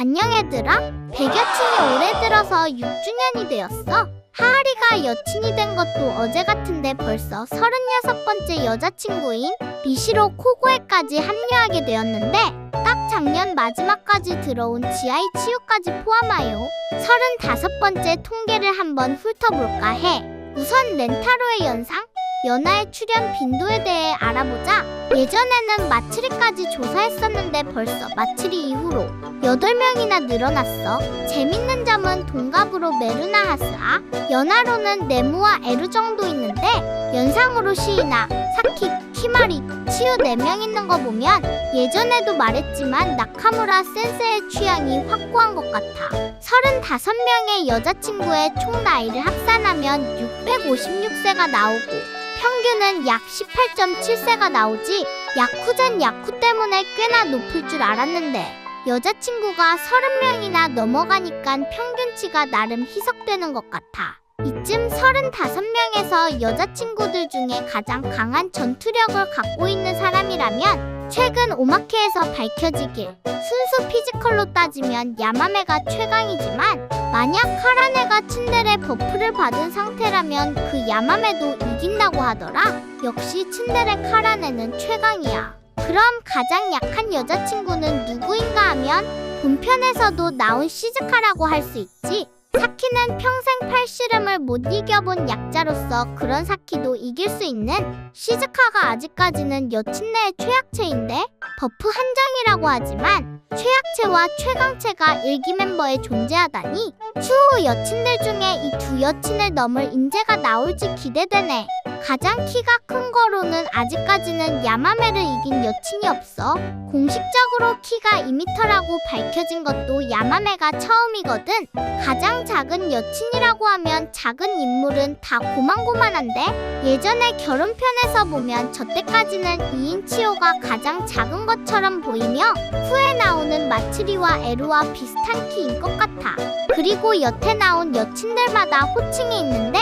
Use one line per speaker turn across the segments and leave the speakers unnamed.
안녕 얘들아. 백여친이 올해 들어서 6주년이 되었어. 하하리가 여친이 된 것도 어제 같은데 벌써 36번째 여자친구인 미시로 코고에까지 합류하게 되었는데 딱 작년 마지막까지 들어온 지아이 치유까지 포함하여 35번째 통계를 한번 훑어볼까 해. 우선 렌타로의 연상, 연하의 출연 빈도에 대해 알아보자. 예전에는 마츠리까지 조사했었는데 벌써 마츠리 이후로 8명이나 늘어났어. 재밌는 점은 동갑으로 메루나 하스아, 연하로는 네무와 에루 정도 있는데 연상으로 시이나, 사키, 키마리, 치유 4명 있는 거 보면 예전에도 말했지만 나카무라 센세의 취향이 확고한 것 같아. 35명의 여자친구의 총 나이를 합산하면 656세가 나오고 평균은 약 18.7세가 나오지 야쿠젠 야쿠 때문에 꽤나 높을 줄 알았는데 여자친구가 30명이나 넘어가니까 평균치가 나름 희석되는 것 같아. 이쯤 35명에서 여자친구들 중에 가장 강한 전투력을 갖고 있는 사람이라면 최근 오마케에서 밝혀지길 순수 피지컬로 따지면 야마메가 최강이지만 만약 카라네가 츤데레 버프를 받은 상태라면 그 야마메도 이긴다고 하더라. 역시 츤데레 카라네는 최강이야. 그럼 가장 약한 여자친구는 누구인가 하면 본편에서도 나온 시즈카라고 할 수 있지. 사키는 평생 팔씨름을 못 이겨본 약자로서 그런 사키도 이길 수 있는 시즈카가 아직까지는 여친네의 최약체인데 버프 한정이라고 하지만 최약체와 최강체가 일기 멤버에 존재하다니 추후 여친들 중에 이 두 여친을 넘을 인재가 나올지 기대되네. 가장 키가 큰 거로는 아직까지는 야마메를 이긴 여친이 없어. 공식적으로 키가 2m라고 밝혀진 것도 야마메가 처음이거든. 가장 작은 여친이라고 하면 작은 인물은 다 고만고만한데 예전에 결혼편에서 보면 저때까지는 2인치호가 가장 작은 것처럼 보이며 후에 나오는 마츠리와 에루와 비슷한 키인 것 같아. 그리고 여태 나온 여친들마다 호칭이 있는데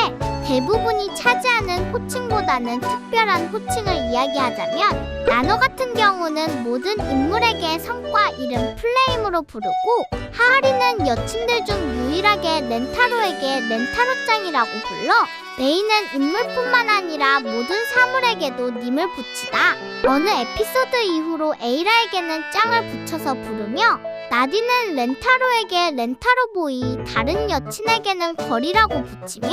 대부분이 차지하는 호칭보다는 특별한 호칭을 이야기하자면 나노 같은 경우는 모든 인물에게 성과 이름 플레임으로 부르고 하하리는 여친들 중 유일하게 렌타로에게 렌타로짱이라고 불러 메이는 인물뿐만 아니라 모든 사물에게도 님을 붙이다. 어느 에피소드 이후로 에이라에게는 짱을 붙여서 부르며 나디는 렌타로에게 렌타로보이, 다른 여친에게는 거리라고 붙이며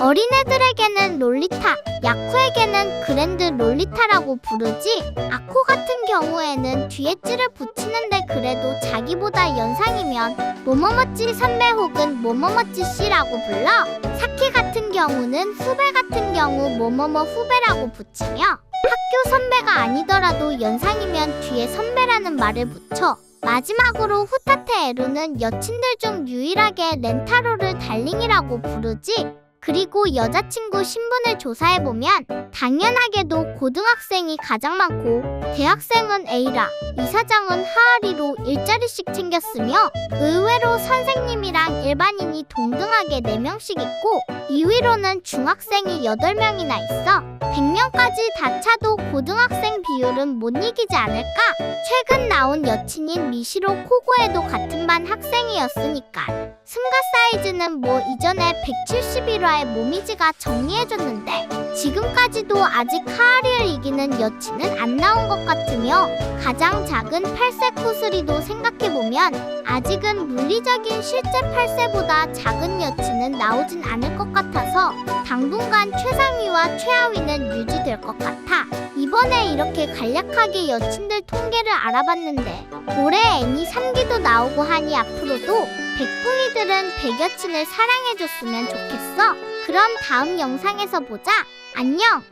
어린애들에게는 롤리타, 야쿠에게는 그랜드 롤리타라고 부르지 아코 같은 경우에는 뒤에 찌를 붙이는데 그래도 자기보다 연상이면 모모모찌 선배 혹은 모모모찌 씨라고 불러 사키 같은 경우는 후배 같은 경우 모모모 후배라고 붙이며 학교 선배가 아니더라도 연상이면 뒤에 선배라는 말을 붙여 마지막으로 후타테 에루는 여친들 중 유일하게 렌타로를 달링이라고 부르지. 그리고 여자친구 신분을 조사해보면 당연하게도 고등학생이 가장 많고 대학생은 A라, 이사장은 하하리로 일자리씩 챙겼으며 의외로 선생님이랑 일반인이 동등하게 4명씩 있고 2위로는 중학생이 8명이나 있어 100명까지 다 차도 고등학생 비율은 못 이기지 않을까? 최근 나온 여친인 미시로 코고에도 같은 반 학생이었으니까 승가 사이즈는 뭐 이전에 171화 의 모미지가 정리해줬는데 지금까지도 아직 하하리를 이기는 여친은 안 나온 것 같으며 가장 작은 8세 코스리도 생각해보면 아직은 물리적인 실제 8세보다 작은 여친은 나오진 않을 것 같아서 당분간 최상위와 최하위는 유지될 것 같아. 이번에 이렇게 간략하게 여친들 통계를 알아봤는데 올해 애니 3기도 나오고 하니 앞으로도 백풍이들은 백여친을 사랑해줬으면 좋겠어. 그럼 다음 영상에서 보자. 안녕!